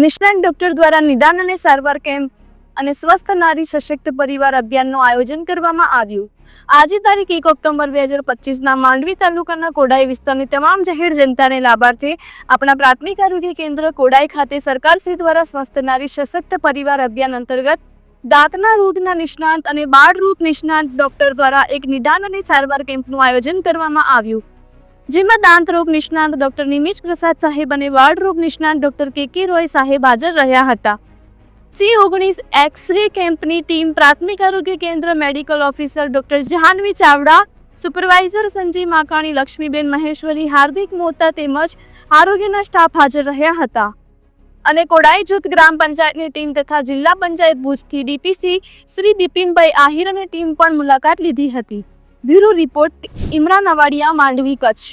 નિષ્ણાત ડોક્ટર દ્વારા નિદાન અને સારવાર કેમ્પ અને સ્વસ્થ નારી સશક્ત પરિવાર અભિયાનનું આયોજન કરવામાં આવ્યું. આજે તારીખ એક ઓક્ટોબર બે હજાર પચીસના માંડવી તાલુકાના કોડાઈ વિસ્તારની તમામ જાહેર જનતાને લાભાર્થે આપણા પ્રાથમિક આરોગ્ય કેન્દ્ર કોડાઈ ખાતે સરકારશ્રી દ્વારા સ્વસ્થ નારી સશક્ત પરિવાર અભિયાન અંતર્ગત દાંતના રોગના નિષ્ણાંત અને બાળ રોગ નિષ્ણાંત ડોક્ટર દ્વારા એક નિદાન અને સારવાર કેમ્પનું આયોજન કરવામાં આવ્યું. જેમાં દાંત રોગ નિષ્ણાંત ડોક્ટર નિમિષ પ્રસાદ સાહેબ અને વાળ રોગ નિષ્ણાંત ડોક્ટર કે કે રોય સાહેબ હાજર રહ્યા હતા. સી ઓગણીસ એક્સરે કેમ્પની ટીમ પ્રાથમિક આરોગ્ય કેન્દ્ર medical officer doctor Jahnavi Chavda, supervisor Sanjay Makani, Lakshmiben Maheshwari, Hardik Mota તેમજ આરોગ્યના સ્ટાફ હાજર રહ્યા હતા. અને કોડાઈ જૂથ ગ્રામ પંચાયતની ટીમ તથા જિલ્લા પંચાયત ભુજથી ડીપીસી શ્રી બિપિનભાઈ આહિર અને ટીમ પણ મુલાકાત લીધી હતી. Bureau report Imran Awadiya Mandvi Kutch.